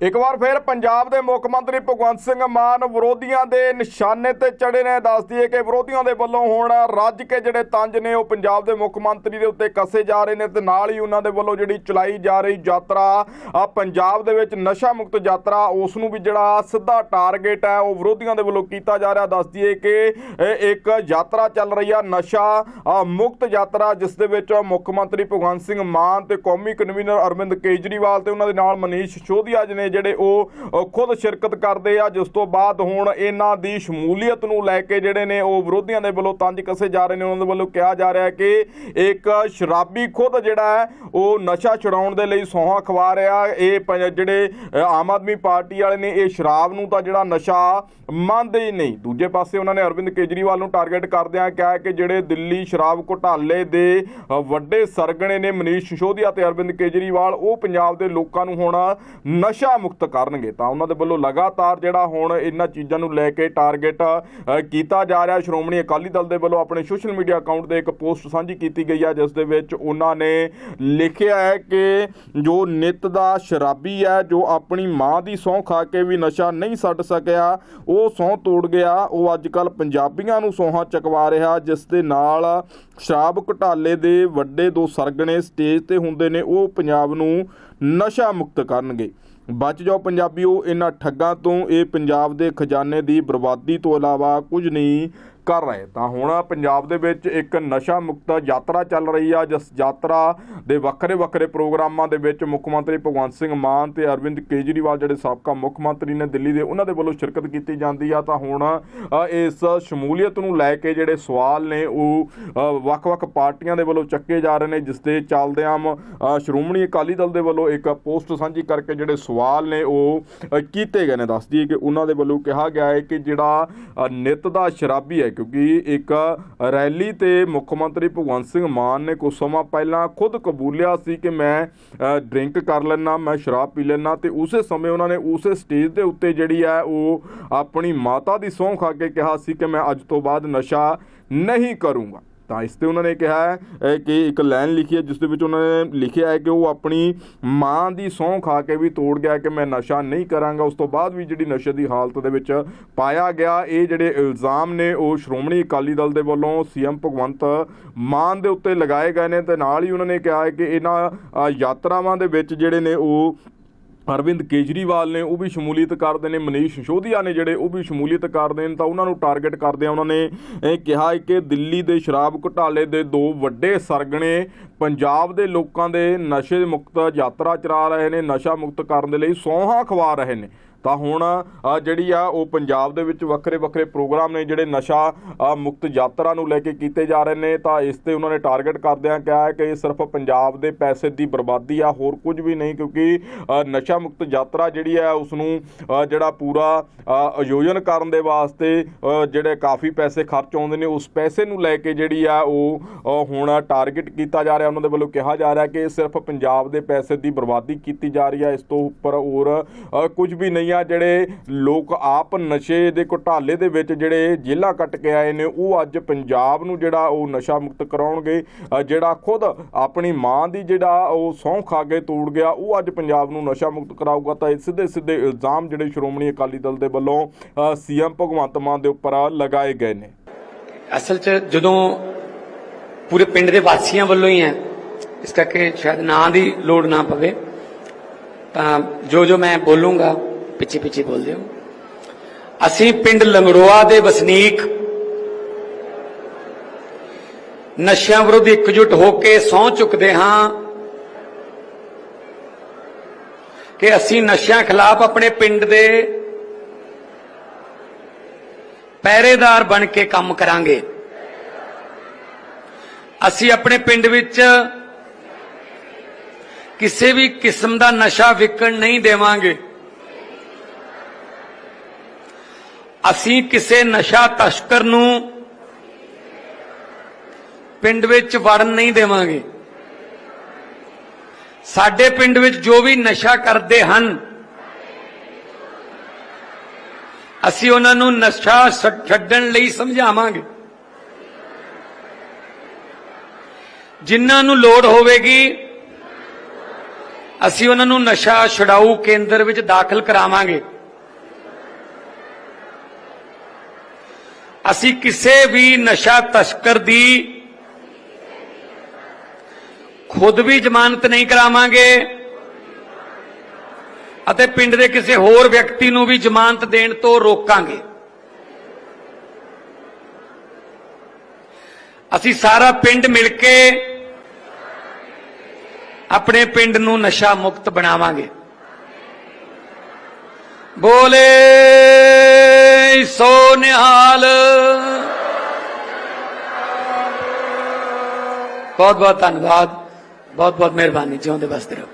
ਇੱਕ ਵਾਰ ਫਿਰ ਪੰਜਾਬ ਦੇ ਮੁੱਖ ਮੰਤਰੀ ਭਗਵੰਤ ਸਿੰਘ ਮਾਨ ਵਿਰੋਧੀਆਂ ਦੇ ਨਿਸ਼ਾਨੇ ਤੇ ਚੜੇ ਨੇ। ਦੱਸ ਦਈਏ ਕਿ ਵਿਰੋਧੀਆਂ ਦੇ ਵੱਲੋਂ ਹੁਣ ਰੱਜ ਕੇ ਜਿਹੜੇ ਤੰਜ ਨੇ, ਉਹ ਪੰਜਾਬ ਦੇ ਮੁੱਖ ਮੰਤਰੀ ਦੇ ਉੱਤੇ ਕੱਸੇ ਜਾ ਰਹੇ ਨੇ ਤੇ ਨਾਲ ਹੀ ਉਹਨਾਂ ਦੇ ਵੱਲੋਂ ਜਿਹੜੀ ਚਲਾਈ ਜਾ ਰਹੀ ਯਾਤਰਾ ਆ ਪੰਜਾਬ ਦੇ ਵਿੱਚ ਨਸ਼ਾ ਮੁਕਤ ਯਾਤਰਾ, ਉਸ ਨੂੰ ਵੀ ਜਿਹੜਾ ਸਿੱਧਾ ਟਾਰਗੇਟ ਹੈ, ਉਹ ਵਿਰੋਧੀਆਂ ਦੇ ਵੱਲੋਂ ਕੀਤਾ ਜਾ ਰਿਹਾ। ਦੱਸ ਦਈਏ ਕਿ ਇੱਕ ਯਾਤਰਾ ਚੱਲ ਰਹੀ ਆ, ਨਸ਼ਾ ਮੁਕਤ ਯਾਤਰਾ, ਜਿਸ ਦੇ ਵਿੱਚ ਮੁੱਖ ਮੰਤਰੀ ਭਗਵੰਤ ਸਿੰਘ ਮਾਨ ਤੇ ਕੌਮੀ ਕਨਵੀਨਰ ਅਰਵਿੰਦ ਕੇਜਰੀਵਾਲ ਤੇ ਉਹਨਾਂ ਦੇ ਨਾਲ ਮਨੀਸ਼ ਸ਼ੋਧੀਆ ਜੀ ਨੇ ਜਿਹੜੇ ਉਹ ਖੁਦ ਸ਼ਿਰਕਤ ਕਰਦੇ ਆ। ਜਿਸ ਤੋਂ ਬਾਅਦ ਹੁਣ ਇਹਨਾਂ ਦੀ ਸ਼ਮੂਲੀਅਤ ਨੂੰ ਲੈ ਕੇ ਜਿਹੜੇ ਨੇ ਉਹ ਵਿਰੋਧੀਆਂ ਦੇ ਵੱਲੋਂ ਤੰਜ ਕੱਸੇ ਜਾ ਰਹੇ ਨੇ। ਉਹਨਾਂ ਦੇ ਵੱਲੋਂ ਕਿਹਾ ਜਾ ਰਿਹਾ ਕਿ ਇੱਕ ਸ਼ਰਾਬੀ ਖੁਦ ਜਿਹੜਾ ਹੈ, ਉਹ ਨਸ਼ਾ ਛੁਡਾਉਣ ਦੇ ਲਈ ਸੌਹਾਂ ਖਵਾ ਰਿਹਾ ਇਹ ਜਿਹੜੇ ਆਮ ਆਦਮੀ ਪਾਰਟੀ ਵਾਲੇ ਨੇ ਇਹ ਸ਼ਰਾਬ ਨੂੰ ਤਾਂ ਜਿਹੜਾ ਨਸ਼ਾ ਮੰਨਦੇ ਹੀ ਨਹੀਂ। ਦੂਜੇ ਪਾਸੇ ਉਹਨਾਂ ਨੇ ਅਰਵਿੰਦ ਕੇਜਰੀਵਾਲ ਨੂੰ ਟਾਰਗੇਟ ਕਰਦਿਆਂ ਕਿਹਾ ਕਿ ਜਿਹੜੇ ਦਿੱਲੀ ਸ਼ਰਾਬ ਘੁਟਾਲੇ ਦੇ ਵੱਡੇ ਸਰਗਣੇ ਨੇ ਮਨੀਸ਼ ਸਿਸੋਦੀਆ ਤੇ ਅਰਵਿੰਦ ਕੇਜਰੀਵਾਲ, ਉਹ ਪੰਜਾਬ ਦੇ ਲੋਕਾਂ ਨੂੰ ਹੁਣ ਨਸ਼ਾ ਮੁਕਤ ਕਰਨਗੇ, ਤਾਂ ਉਹਨਾਂ ਦੇ ਵੱਲੋਂ ਲਗਾਤਾਰ ਜਿਹੜਾ ਹੁਣ ਇਹਨਾਂ ਚੀਜ਼ਾਂ ਨੂੰ ਲੈ ਕੇ ਟਾਰਗੇਟ ਕੀਤਾ ਜਾ ਰਿਹਾ। ਸ਼੍ਰੋਮਣੀ ਅਕਾਲੀ ਦਲ ਦੇ ਵੱਲੋਂ ਆਪਣੇ ਸੋਸ਼ਲ ਮੀਡੀਆ ਅਕਾਊਂਟ ਤੇ ਇੱਕ ਪੋਸਟ ਸਾਂਝੀ ਕੀਤੀ ਗਈ ਹੈ ਜਿਸ ਦੇ ਵਿੱਚ ਉਹਨਾਂ ਨੇ ਲਿਖਿਆ ਹੈ ਕਿ ਜੋ ਨਿਤ ਦਾ ਸ਼ਰਾਬੀ ਹੈ, ਜੋ ਆਪਣੀ ਮਾਂ ਦੀ ਸਹੁੰ ਖਾ ਕੇ ਵੀ ਨਸ਼ਾ ਨਹੀਂ ਛੱਡ ਸਕਿਆ, ਉਹ ਸਹੁੰ ਤੋੜ ਗਿਆ। ਉਹ ਅੱਜ ਕੱਲ ਪੰਜਾਬੀਆਂ ਨੂੰ ਸੌਹਾਂ ਚਕਵਾ ਰਿਹਾ, ਜਿਸ ਦੇ ਨਾਲ ਸ਼ਰਾਬ ਘੁਟਾਲੇ ਦੇ ਵੱਡੇ ਦੋ ਸਰਗਣੇ ਸਟੇਜ ਤੇ ਹੁੰਦੇ ਨੇ, ਉਹ ਪੰਜਾਬ ਨੂੰ ਨਸ਼ਾ ਮੁਕਤ ਕਰਨਗੇ। ਬਚ ਜਾਓ ਪੰਜਾਬੀਓ, ਇਹਨਾਂ ਠੱਗਾਂ ਤੋਂ ਇਹ ਪੰਜਾਬ ਦੇ ਖਜ਼ਾਨੇ ਦੀ ਬਰਬਾਦੀ ਤੋਂ ਇਲਾਵਾ ਕੁਝ ਨਹੀਂ। ਕਰ ਰਹੇ ਤਾਂ ਹੁਣ ਪੰਜਾਬ ਦੇ ਵਿੱਚ ਇੱਕ ਨਸ਼ਾ ਮੁਕਤ ਯਾਤਰਾ ਚੱਲ ਰਹੀ ਆ ਜਿਸ ਯਾਤਰਾ ਦੇ ਵੱਖਰੇ ਵੱਖਰੇ ਪ੍ਰੋਗਰਾਮਾਂ ਦੇ ਵਿੱਚ ਮੁੱਖ ਮੰਤਰੀ ਭਗਵੰਤ ਸਿੰਘ ਮਾਨ ਤੇ ਅਰਵਿੰਦ ਕੇਜਰੀਵਾਲ ਜਿਹੜੇ ਸਾਬਕਾ ਮੁੱਖ ਮੰਤਰੀ ਨੇ ਦਿੱਲੀ ਦੇ ਉਹਨਾਂ ਦੇ ਵੱਲੋਂ ਸ਼ਿਰਕਤ ਕੀਤੀ ਜਾਂਦੀ ਆ। ਤਾਂ ਹੁਣ ਇਸ ਸ਼ਮੂਲੀਅਤ ਨੂੰ ਲੈ ਕੇ ਜਿਹੜੇ ਸਵਾਲ ਨੇ ਉਹ ਵੱਖ-ਵੱਖ ਪਾਰਟੀਆਂ ਦੇ ਵੱਲੋਂ ਚੱਕੇ ਜਾ ਰਹੇ ਨੇ ਜਿਸ ਦੇ ਚੱਲਦਿਆਂ ਸ਼੍ਰੋਮਣੀ ਅਕਾਲੀ ਦਲ ਦੇ ਵੱਲੋਂ ਇੱਕ ਪੋਸਟ ਸਾਂਝੀ ਕਰਕੇ ਜਿਹੜੇ ਸਵਾਲ ਨੇ ਉਹ ਕੀਤੇ ਗਏ ਨੇ। ਦੱਸਦੀ ਦਈਏ ਕਿ ਉਹਨਾਂ ਦੇ ਵੱਲੋਂ ਕਿਹਾ ਗਿਆ ਹੈ ਕਿ ਜਿਹੜਾ ਅ, ਨਿਤ ਦਾ ਸ਼ਰਾਬੀ ਹੈ ਕਿਉਂਕਿ ਇੱਕ ਰੈਲੀ ਤੇ ਮੁੱਖ ਮੰਤਰੀ ਭਗਵੰਤ ਸਿੰਘ ਮਾਨ ਨੇ ਕੁਝ ਸਮਾਂ ਪਹਿਲਾਂ ਖੁਦ ਕਬੂਲਿਆ ਸੀ ਕਿ ਮੈਂ ਡਰਿੰਕ ਕਰ ਲੈਣਾ ਮੈਂ ਸ਼ਰਾਬ ਪੀ ਲੈਣਾ ਤੇ ਉਸੇ ਸਮੇਂ ਉਹਨਾਂ ਨੇ ਉਸੇ ਸਟੇਜ ਦੇ ਉੱਤੇ ਜਿਹੜੀ ਹੈ ਉਹ ਆਪਣੀ ਮਾਤਾ ਦੀ ਸਹੁੰ ਖਾ ਕੇ ਕਿਹਾ ਸੀ ਕਿ ਮੈਂ ਅੱਜ ਤੋਂ ਬਾਅਦ ਨਸ਼ਾ ਨਹੀਂ ਕਰੂੰਗਾ। ਤਾਂ ਇਸ ਤੇ ਉਹਨਾਂ ਨੇ ਕਿਹਾ ਹੈ ਕਿ ਇੱਕ ਲਾਈਨ ਲਿਖੀ ਹੈ, ਜਿਸ ਦੇ ਵਿੱਚ ਉਹਨਾਂ ਨੇ ਲਿਖਿਆ ਹੈ ਕਿ ਉਹ ਆਪਣੀ ਮਾਂ ਦੀ ਸਹੁੰ ਖਾ ਕੇ ਵੀ ਤੋੜ ਗਿਆ ਕਿ ਮੈਂ ਨਸ਼ਾ ਨਹੀਂ ਕਰਾਂਗਾ। ਉਸ ਤੋਂ ਬਾਅਦ ਵੀ ਜਿਹੜੀ ਨਸ਼ੇ ਦੀ ਹਾਲਤ ਦੇ ਵਿੱਚ ਪਾਇਆ ਗਿਆ, ਇਹ ਜਿਹੜੇ ਇਲਜ਼ਾਮ ਨੇ, ਉਹ ਸ਼੍ਰੋਮਣੀ ਅਕਾਲੀ ਦਲ ਦੇ ਵੱਲੋਂ ਸੀਐਮ ਭਗਵੰਤ ਮਾਨ ਦੇ ਉੱਤੇ ਲਗਾਏ ਗਏ ਨੇ ਤੇ ਨਾਲ ਹੀ ਉਹਨਾਂ ਨੇ ਕਿਹਾ ਹੈ ਕਿ ਇਹਨਾਂ ਯਾਤਰਾਵਾਂ ਦੇ ਵਿੱਚ ਜਿਹੜੇ ਨੇ ਉਹ ਅਰਵਿੰਦ ਕੇਜਰੀਵਾਲ ਨੇ, ਉਹ ਵੀ ਸ਼ਮੂਲੀਅਤ ਕਰਦੇ ਨੇ, ਮਨੀਸ਼ ਸਿਸੋਦੀਆ ਨੇ ਜਿਹੜੇ, ਉਹ ਵੀ ਸ਼ਮੂਲੀਅਤ ਕਰਦੇ ਨੇ, ਤਾਂ ਉਹਨਾਂ ਨੂੰ ਟਾਰਗੇਟ ਕਰਦੇ ਆ ਉਹਨਾਂ ਨੇ ਇਹ ਕਿਹਾ ਕਿ ਦਿੱਲੀ ਦੇ ਸ਼ਰਾਬ ਘੁਟਾਲੇ ਦੇ ਦੋ ਵੱਡੇ ਸਰਗਣੇ ਪੰਜਾਬ ਦੇ ਲੋਕਾਂ ਦੇ ਨਸ਼ੇ ਮੁਕਤ ਯਾਤਰਾ ਚਲਾ ਰਹੇ ਨੇ, ਨਸ਼ਾ ਮੁਕਤ ਕਰਨ ਦੇ ਲਈ ਸੌਹਾਂ ਖਵਾ ਰਹੇ ਨੇ। ਤਾਂ ਹੁਣ ਜਿਹੜੀ ਆ, ਉਹ ਪੰਜਾਬ ਦੇ ਵਿੱਚ ਵੱਖਰੇ ਵੱਖਰੇ ਪ੍ਰੋਗਰਾਮ ਨੇ ਜਿਹੜੇ ਨਸ਼ਾ ਮੁਕਤ ਯਾਤਰਾ ਨੂੰ ਲੈ ਕੇ ਕੀਤੇ ਜਾ ਰਹੇ ਨੇ, ਤਾਂ ਇਸ ਤੇ ਉਹਨਾਂ ਨੇ ਟਾਰਗੇਟ ਕਰਦਿਆਂ ਕਿਹਾ ਹੈ ਕਿ ਇਹ ਸਿਰਫ ਪੰਜਾਬ ਦੇ ਪੈਸੇ ਦੀ ਬਰਬਾਦੀ ਆ, ਹੋਰ ਕੁਝ ਵੀ ਨਹੀਂ, ਕਿਉਂਕਿ ਨਸ਼ਾ ਮੁਕਤ ਯਾਤਰਾ ਜਿਹੜੀ ਹੈ ਉਸ ਨੂੰ ਜਿਹੜਾ ਪੂਰਾ ਆਯੋਜਨ ਕਰਨ ਦੇ ਵਾਸਤੇ ਜਿਹੜੇ ਕਾਫੀ ਪੈਸੇ ਖਰਚ ਆਉਂਦੇ ਨੇ, ਉਸ ਪੈਸੇ ਨੂੰ ਲੈ ਕੇ ਜਿਹੜੀ ਆ, ਉਹ ਹੁਣ ਟਾਰਗੇਟ ਕੀਤਾ ਜਾ ਰਿਹਾ, ਉਹਨਾਂ ਦੇ ਵੱਲੋਂ ਕਿਹਾ ਜਾ ਰਿਹਾ ਕਿ ਸਿਰਫ ਪੰਜਾਬ ਦੇ ਪੈਸੇ ਦੀ ਬਰਬਾਦੀ ਕੀਤੀ ਜਾ ਰਹੀ ਹੈ ਇਸ ਤੋਂ ਉੱਪਰ ਹੋਰ ਕੁਝ ਵੀ ਨਹੀਂ ਆ ਜਿਹੜੇ ਲੋਕ ਆਪ ਨਸ਼ੇ ਦੇ ਘੁਟਾਲੇ ਦੇ ਵਿੱਚ ਜਿਹੜੇ ਜੇਲ੍ਹਾਂ ਕੱਟ ਕੇ ਆਏ ਨੇ, ਉਹ ਅੱਜ ਪੰਜਾਬ ਨੂੰ ਜਿਹੜਾ ਉਹ ਨਸ਼ਾ ਮੁਕਤ ਕਰਾਉਣਗੇ। ਜਿਹੜਾ ਖੁਦ ਆਪਣੀ ਮਾਂ ਦੀ ਜਿਹੜਾ ਉਹ ਸਹੁੰ ਖਾ ਕੇ ਤੋੜ ਗਿਆ, ਉਹ ਅੱਜ ਪੰਜਾਬ ਨੂੰ ਨਸ਼ਾ ਮੁਕਤ ਕਰਾਊਗਾ। ਤਾਂ ਇਹ ਸਿੱਧੇ ਸਿੱਧੇ ਇਲਜ਼ਾਮ ਜਿਹੜੇ ਸ਼੍ਰੋਮਣੀ ਅਕਾਲੀ ਦਲ ਦੇ ਵੱਲੋਂ ਸੀਐਮ ਭਗਵੰਤ ਮਾਨ ਦੇ ਉੱਪਰ ਲਗਾਏ ਗਏ ਨੇ। ਅਸਲ 'ਚ ਜਦੋਂ ਪੂਰੇ ਪਿੰਡ ਦੇ ਵਾਸੀਆਂ ਵੱਲੋਂ ਹੀ ਹੈ, ਇਸ ਕਰਕੇ ਸ਼ਾਇਦ ਨਾਂ ਦੀ ਲੋੜ ਨਾ ਪਵੇ, ਤਾਂ ਜੋ ਜੋ ਮੈਂ ਬੋਲੂੰਗਾ ਪਿੱਛੇ ਪਿੱਛੇ ਬੋਲਦੇ ਹੋ। ਅਸੀਂ ਪਿੰਡ ਲੰਗੜੋਆ ਦੇ ਵਸਨੀਕ ਨਸ਼ਿਆਂ ਵਿਰੁੱਧ ਇਕਜੁੱਟ ਹੋ ਕੇ ਸਹੁੰ ਚੁੱਕਦੇ ਹਾਂ ਕਿ ਅਸੀਂ ਨਸ਼ਿਆਂ ਖਿਲਾਫ ਆਪਣੇ ਪਿੰਡ ਦੇ ਪਹਿਰੇਦਾਰ ਬਣ ਕੇ ਕੰਮ ਕਰਾਂਗੇ। ਅਸੀਂ ਆਪਣੇ ਪਿੰਡ ਵਿੱਚ ਕਿਸੇ ਵੀ ਕਿਸਮ ਦਾ ਨਸ਼ਾ ਵਿਕਣ ਨਹੀਂ ਦੇਵਾਂਗੇ। ਅਸੀਂ ਕਿਸੇ ਨਸ਼ਾ ਤਸਕਰ ਨੂੰ ਪਿੰਡ ਵਿੱਚ ਵੜਨ ਨਹੀਂ ਦੇਵਾਂਗੇ। ਸਾਡੇ ਪਿੰਡ ਵਿੱਚ ਜੋ ਵੀ ਨਸ਼ਾ ਕਰਦੇ ਹਨ, ਅਸੀਂ ਉਹਨਾਂ ਨੂੰ ਨਸ਼ਾ ਛੱਡਣ ਲਈ ਸਮਝਾਵਾਂਗੇ। ਜਿਨ੍ਹਾਂ ਨੂੰ ਲੋੜ ਹੋਵੇਗੀ, ਅਸੀਂ ਉਹਨਾਂ ਨੂੰ ਨਸ਼ਾ ਛਡਾਊ ਕੇਂਦਰ ਵਿੱਚ ਦਾਖਲ ਕਰਾਵਾਂਗੇ। ਅਸੀਂ ਕਿਸੇ ਵੀ ਨਸ਼ਾ ਤਸਕਰ ਦੀ ਖੁਦ ਵੀ ਜ਼ਮਾਨਤ ਨਹੀਂ ਕਰਾਵਾਂਗੇ ਅਤੇ ਪਿੰਡ ਦੇ ਕਿਸੇ ਹੋਰ ਵਿਅਕਤੀ ਨੂੰ ਵੀ ਜ਼ਮਾਨਤ ਦੇਣ ਤੋਂ ਰੋਕਾਂਗੇ। ਅਸੀਂ ਸਾਰਾ ਪਿੰਡ ਮਿਲ ਕੇ ਆਪਣੇ ਪਿੰਡ ਨੂੰ ਨਸ਼ਾ ਮੁਕਤ ਬਣਾਵਾਂਗੇ। ਬੋਲੇ ਸੋ ਨਿਹਾਲ। ਬਹੁਤ ਬਹੁਤ ਧੰਨਵਾਦ। ਬਹੁਤ ਬਹੁਤ ਮਿਹਰਬਾਨੀ ਜਿਉਂਦੇ ਵਸਦੇ ਰਹੋ।